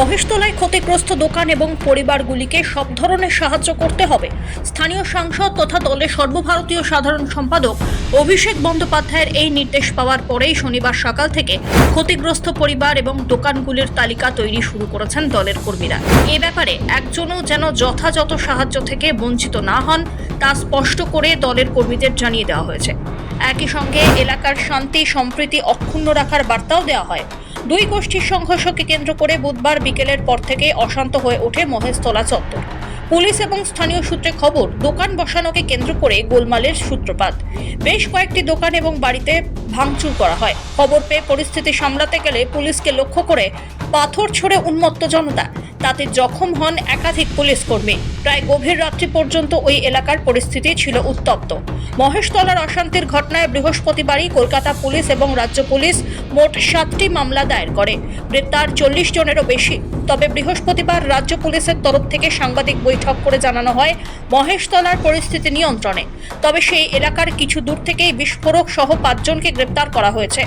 মহেশতলায় ক্ষতিগ্রস্ত দোকান এবং পরিবারগুলিকে সব ধরনের সাহায্য করতে হবে। স্থানীয় সাংসদ তথা দলের সর্বভারতীয় সাধারণ সম্পাদক অভিষেক বন্দ্যোপাধ্যায়ের এই নির্দেশ পাওয়ার পরেই শনিবার সকাল থেকে ক্ষতিগ্রস্ত পরিবার এবং দোকানগুলির তালিকা তৈরি শুরু করেছেন দলের কর্মীরা। এ ব্যাপারে একজনও যেন যথাযথ সাহায্য থেকে বঞ্চিত না হন, তা স্পষ্ট করে দলের কর্মীদের জানিয়ে দেওয়া হয়েছে। একই সঙ্গে এলাকার শান্তি, সম্প্রীতি অক্ষুণ্ণ রাখার বার্তাও দেওয়া হয়। দুই গোষ্ঠীর সংঘর্ষকে কেন্দ্র করে বুধবার বিকেলের পর থেকে অশান্ত হয়ে ওঠে মহেশতলা চত্বর। পুলিশ এবং স্থানীয় সূত্রে খবর, দোকান বসানোকে কেন্দ্র করে গোলমালের সূত্রপাত। বেশ কয়েকটি দোকান এবং বাড়িতে ভাঙচুর করা হয়। খবর পেয়ে পরিস্থিতি সামলাতে গেলে পুলিশকে লক্ষ্য করে পাথর ছড়ে উন্মত্ত জনতা। তাতে জখম হন একাধিক পুলিশ কর্মী। প্রায় গভীর রাত্রি পর্যন্ত ওই এলাকার পরিস্থিতি ছিল উত্তপ্ত। মহেশতলার অশান্তির ঘটনায় বৃহস্পতিবারই কলকাতা পুলিশ এবং রাজ্য পুলিশ মোট সাতটি মামলা দায়ের করে। গ্রেপ্তার চল্লিশ জনেরও বেশি। তবে বৃহস্পতিবার রাজ্য পুলিশের তরফ থেকে সাংবাদিক বৈঠক করে জানানো হয় মহেশতলার পরিস্থিতি নিয়ন্ত্রণে। তবে সেই এলাকার কিছু দূর থেকেই বিস্ফোরক সহ পাঁচজনকে গ্রেপ্তার করা হয়েছে।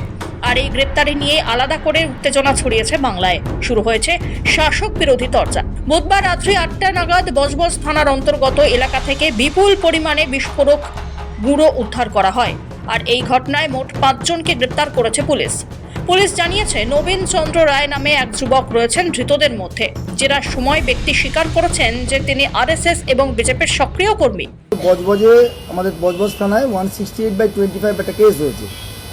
আর এই গ্রেপ্তারি নিয়ে আলাদা করে উত্তেজনা ছড়িয়েছে বাংলায়। শুরু হয়েছে শাসক বিরোধী চর্চা। বুধবার রাত্রি আটটা নাগাদ বজবজ থানার অন্তর্গত এলাকা থেকে বিপুল পরিমাণে বিস্ফোরক গুঁড়ো উদ্ধার করা হয়। আর এই ঘটনায় মোট পাঁচজনকে গ্রেপ্তার করেছে পুলিশ। পুলিশ জানিয়েছে নবীন চন্দ্র রায় নামে এক যুবক রয়েছেন ধৃতদের মধ্যে। জেরার সময় ব্যক্তি স্বীকার করেছেন যে তিনি আরএসএস এবং বিজেপির সক্রিয় কর্মী। বজবজে আমাদের বজবজ থানায় one sixty eight by twenty five একটা কেস হয়েছে।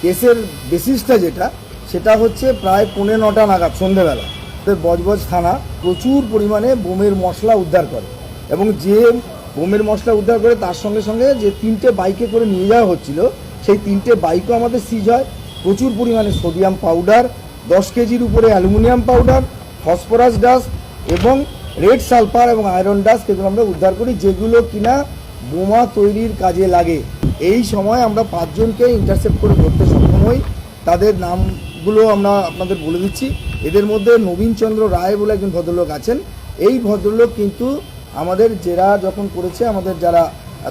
কেসের বেসিসটা যেটা, সেটা হচ্ছে প্রায় পৌনে নটা নাগাদ, সন্ধেবেলা। বজবজ থানা প্রচুর পরিমাণে বোমের মশলা উদ্ধার করে। এবং যে বোমের মশলা উদ্ধার করে তার সঙ্গে সঙ্গে যে তিনটে বাইকে করে নিয়ে যাওয়া হচ্ছিল, সেই তিনটে বাইকও আমাদের সিজ হয়। প্রচুর পরিমাণে সোডিয়াম পাউডার, দশ কেজির উপরে অ্যালুমিনিয়াম পাউডার, ফসফরাস ডাস্ট এবং রেড সালফার এবং আয়রন ডাস্ট এগুলো আমরা উদ্ধার করি, যেগুলো কিনা বোমা তৈরির কাজে লাগে। এই সময় আমরা পাঁচজনকে ইন্টারসেপ্ট করে ধরতে সক্ষম হই। তাদের নামগুলো আমরা আপনাদের বলে দিচ্ছি। এদের মধ্যে নবীনচন্দ্র রায় বলে একজন ভদ্রলোক আছেন। এই ভদ্রলোক কিন্তু আমাদের জেরা যখন করেছে, আমাদের যারা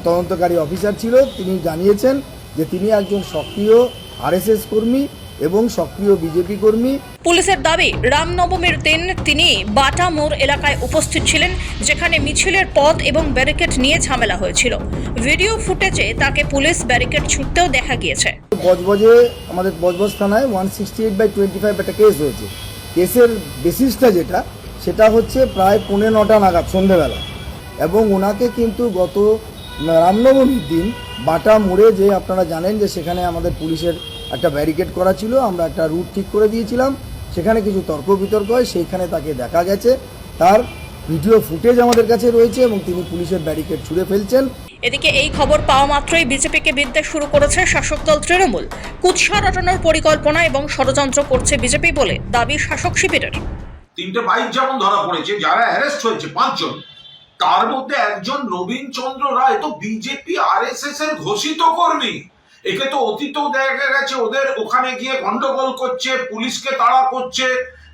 তদন্তকারী অফিসার ছিল, তিনি জানিয়েছেন যে তিনি একজন সক্রিয় আরএসএস কর্মী এবং সক্রিয় বিজেপি কর্মী। পুলিশের দাবি রামনবমীর দিন তিনি বাটা মোড় এলাকায় উপস্থিত ছিলেন যেখানে মিছিলের পথ এবং ব্যারিকেড নিয়ে ঝামেলা হয়েছিল। ভিডিও ফুটেজে তাকে পুলিশ ব্যারিকেড ছুটতেও দেখা গিয়েছে। বজবজে আমাদের বজবজ থানায় one sixty eight by twenty five একটা কেস হয়েছে। কেসের বেসিসটা যেটা সেটা হচ্ছে প্রায় পৌনে নটা নাগাদ সন্ধেবেলা। এবং ওনাকে কিন্তু গত রামনবমীর দিন বাটা মোড়ে যে আপনারা জানেন যে সেখানে আমাদের পুলিশের একটা ব্যারিকেড করা ছিল আমরা একটা রুট ঠিক করে দিয়েছিলাম। সেখানে কিছু তর্ক বিতর্ক হয় সেইখানে তাকে দেখা গেছে। তার ভিডিও ফুটেজ আমাদের কাছে রয়েছে এবং তিনি পুলিশের ব্যারিকেড ছুঁড়ে ফেলছেন। এদিকে এই খবর পাওয়া মাত্রই বিজেপিকে বিদ্বেষ শুরু করেছে শাসক দল তৃণমূল। কুৎসা রটানোর পরিকল্পনা এবং ষড়যন্ত্র করছে বিজেপি বলে দাবি শাসক শিবিরের। তিনটে বাইক যেমন ধরা পড়েছে যারা অ্যারেস্ট হয়েছে পাঁচজন তার মধ্যে একজন নবীন চন্দ্র রায় তো বিজেপি আরএসএস এর ঘোষিত কর্মী। একে তো অতীতেও দেখা গেছে, ওদের ওখানে গিয়ে গন্ডগোল করছে, পুলিশকে তাড়া করছে।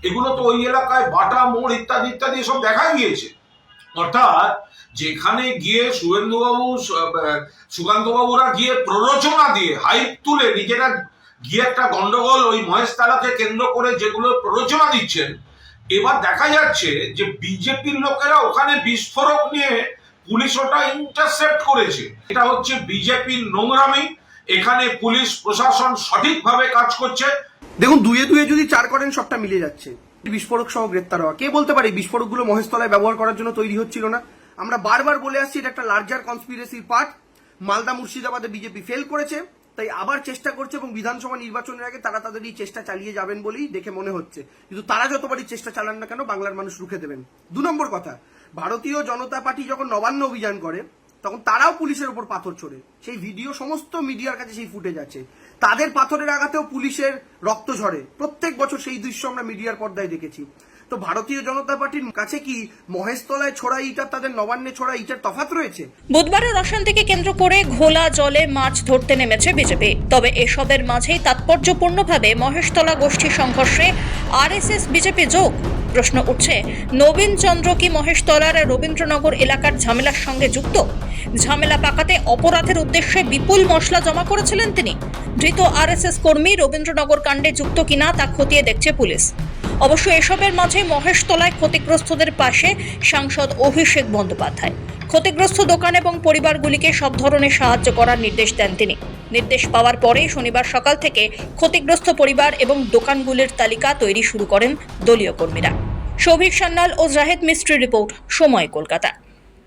এগুলো তো ওই এলাকায় বাটা, মোড় ইত্যাদি ইত্যাদি সব দেখা গিয়েছে। অর্থাৎ যেখানে গিয়ে শুভেন্দুবাবু সুকান্তবাবুরা গিয়ে প্ররোচনা দিয়ে, হাইপ তুলে নিজেরা গিয়ে একটা গন্ডগোল ওই মহেশতলাকে কেন্দ্র করে যেগুলো প্ররোচনা দিচ্ছেন এবার দেখা যাচ্ছে যে বিজেপির লোকেরা ওখানে বিস্ফোরক নিয়ে পুলিশ ওটা ইন্টারসেপ্ট করেছে। এটা হচ্ছে বিজেপির নোংরামি। এখানে পুলিশ প্রশাসন সঠিকভাবে কাজ করছে। দেখুন, দুয়ে দুয়ে যদি চার করেন, সবটা মিলে যাচ্ছে। বিস্ফোরক সহ গ্রেপ্তার হওয়া। কে বলতে পারে বিস্ফোরকগুলো মহেশতলায় ব্যবহার করার জন্য তৈরি হচ্ছিল না? আমরা বারবার বলে আসছি, এটা একটা লার্জার কনস্পিরেসির পার্ট মালদা মুর্শিদাবাদে বিজেপি ফেল করেছে। তাই আবার চেষ্টা করছে এবং বিধানসভা নির্বাচনের আগে তারা তাদের এই চেষ্টা চালিয়ে যাবেন বলেই দেখে মনে হচ্ছে। কিন্তু তারা যতবারই চেষ্টা চালান না কেন, বাংলার মানুষ রুখে দেবেন। দু নম্বর কথা, ভারতীয় জনতা পার্টি যখন নবান্ন অভিযান করে, তখন তারাও পুলিশের উপর পাথর ছোড়ে। সেই ভিডিও সমস্ত মিডিয়ার কাছে সেই ফুটেজ আছে। তাদের পাথরের আঘাতেও পুলিশের রক্ত ঝরে। প্রত্যেক বছর সেই দৃশ্য আমরা মিডিয়ার পর্দায় দেখেছি। তো ভারতীয় জনতা পার্টির কাছে কি মহেশতলায় ছোড়া ইটার, তাদের নবান্নে ছোড়া ইটার তফাত রয়েছে? বুধবারের অশান্তিকে কেন্দ্র করে ঘোলা জলে মাছ ধরতে নেমেছে বিজেপি। তবে এসবের মাঝেই তাৎপর্যপূর্ণভাবে মহেশতলা গোষ্ঠী সংঘর্ষে আরএসএস বিজেপি যোগ। প্রশ্ন উঠছে নবীন চন্দ্র কি মহেশতলার রবীন্দ্রনগর এলাকার ঝামেলার সঙ্গে যুক্ত? ঝামেলা পাকাতে অপরাধের উদ্দেশ্যে বিপুল মশলা জমা করেছিলেন তিনি। ধৃত আরএসএস কর্মী রবীন্দ্রনগর কাণ্ডে যুক্ত কিনা তা খতিয়ে দেখছে পুলিশ। অবশ্য এসবের মাঝে মহেশতলায় ক্ষতিগ্রস্তদের পাশে সাংসদ অভিষেক বন্দ্যোপাধ্যায়। ক্ষতিগ্রস্ত দোকান এবং পরিবারগুলিকে সব ধরনের সাহায্য করার নির্দেশ দেন তিনি। নির্দেশ পাওয়ার পরেই শনিবার সকাল থেকে ক্ষতিগ্রস্ত পরিবার এবং দোকানগুলির তালিকা তৈরি শুরু করেন দলীয় কর্মীরা। সৌভিক সান্যাল ও জাহেদ মিস্ত্রি রিপোর্ট, সময় কলকাতা।